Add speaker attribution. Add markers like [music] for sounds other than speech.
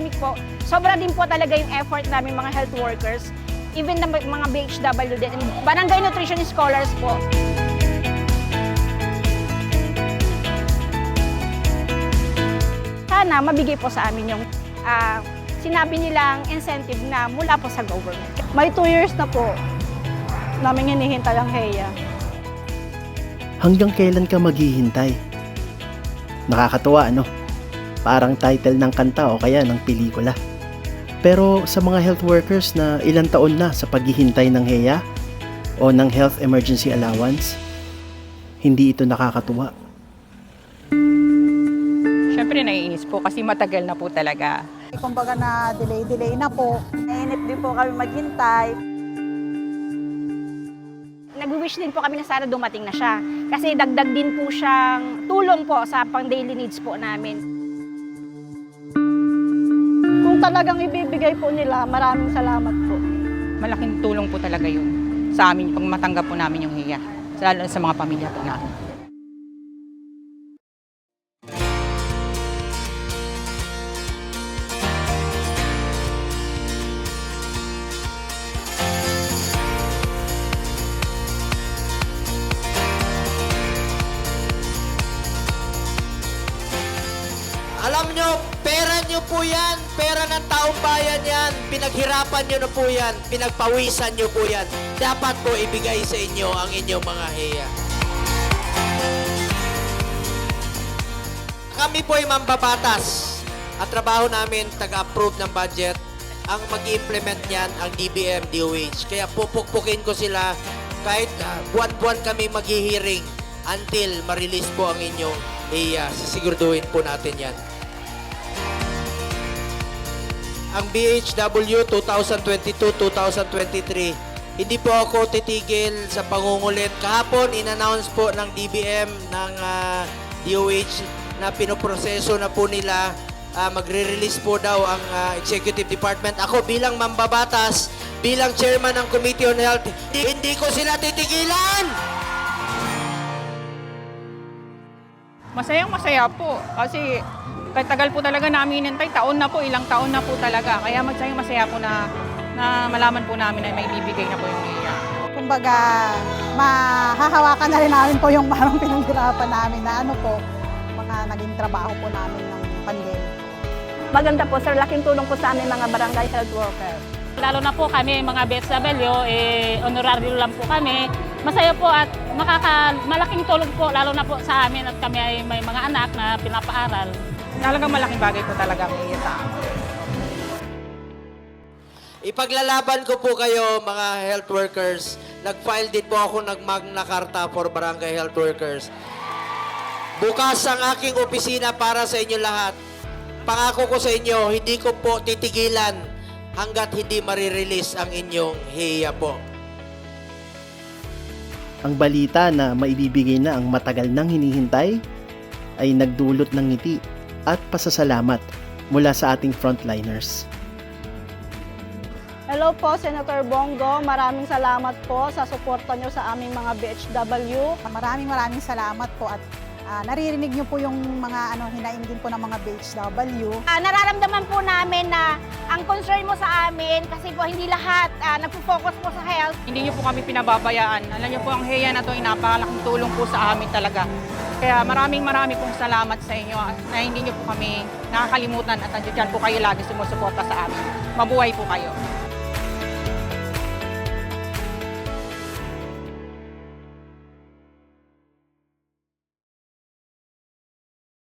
Speaker 1: pandemic po, sobra din po talaga yung effort namin mga health workers, even na mga BHW din, and barangay nutrition scholars po. Sana mabigay po sa amin yung ah, sinabi nilang incentive na mula po sa government.
Speaker 2: May two years na po namin hinihintay ang HEA.
Speaker 3: Hanggang kailan ka maghihintay? Nakakatuwa ano? Parang title ng kanta o kaya ng pelikula. Pero sa mga health workers na ilang taon na sa paghihintay ng HEA o ng Health Emergency Allowance, hindi ito nakakatuwa.
Speaker 4: Siyempre naiinis po kasi matagal na po talaga.
Speaker 2: Kumbaga na delay-delay na po. Nainip din po kami maghintay.
Speaker 1: Nag-wish din po kami na sana dumating na siya. Kasi dagdag din po siyang tulong po sa pang-daily needs po namin.
Speaker 2: Talagang ibibigay po nila, maraming salamat po.
Speaker 4: Malaking tulong po talaga yun sa amin pag matanggap po namin yung hiya. Lalo sa mga pamilya po namin.
Speaker 5: Alam nyo, pera nyo po yan. Pera ng taong bayan yan. Pinaghirapan nyo na po yan. Pinagpawisan nyo po yan. Dapat po ibigay sa inyo ang inyong mga heya. Kami po ay mambabatas. At trabaho namin, taga-approve ng budget. Ang mag implement niyan, ang DBM, DOH. Kaya pupukpukin ko sila kahit ah, buwan-buwan kami maghihiring until ma-release po ang inyong iya. Sisiguraduhin po natin yan. Ang BHW 2022-2023, hindi po ako titigil sa pangungulit. Kahapon, in-announce po ng DBM, ng ah, DOH, na pinoproseso na po nila ah, magre-release po daw ang ah, Executive Department. Ako bilang mambabatas, bilang chairman ng Committee on Health, hindi, hindi ko sila titigilan!
Speaker 4: Masayang masaya po kasi tagal po talaga namin hinintay, taon na po, ilang taon na po talaga. Kaya magsayang masaya po na, na malaman po namin na may bibigay na po yung hiya.
Speaker 2: Kumbaga, mahahawakan na rin namin po yung [laughs] parang pinaghirapan namin na ano po, mga naging trabaho po namin ng pandemic.
Speaker 1: Maganda po, sir, laking tulong po sa amin mga barangay health workers.
Speaker 6: Lalo na po kami mga BSW, eh, honoraryo lang po kami. Masaya po at makaka, malaking tulong po lalo na po sa amin at kami ay may mga anak na pinapaaral.
Speaker 4: Talagang malaking bagay po talaga ang hiya sa.
Speaker 5: Ipaglalaban ko po kayo mga health workers. Nag-file din po ako ng Magna Carta for Barangay Health Workers. Bukas ang aking opisina para sa inyo lahat. Pangako ko sa inyo, hindi ko po titigilan hanggat hindi marirelease ang inyong hiya po.
Speaker 3: Ang balita na maibibigay na ang matagal nang hinihintay ay nagdulot ng ngiti at pasasalamat mula sa ating frontliners.
Speaker 2: Hello po, Senator Bongo. Maraming salamat po sa suporta nyo sa aming mga BHW. Maraming maraming salamat po at ah, naririnig nyo po yung mga ano, hinaing din po ng mga BHW.
Speaker 1: Ah, nararamdaman po namin na ang concern mo sa amin kasi po hindi lahat ah, nagpo-focus po sa health.
Speaker 4: Hindi niyo po kami pinababayaan. Alam niyo po ang hiya na to ay napakalaking tulong po sa amin talaga. Kaya maraming maraming pong salamat sa inyo na hindi niyo po kami nakakalimutan at nandiyan po kayo lagi sumusuporta sa amin. Mabuhay po kayo.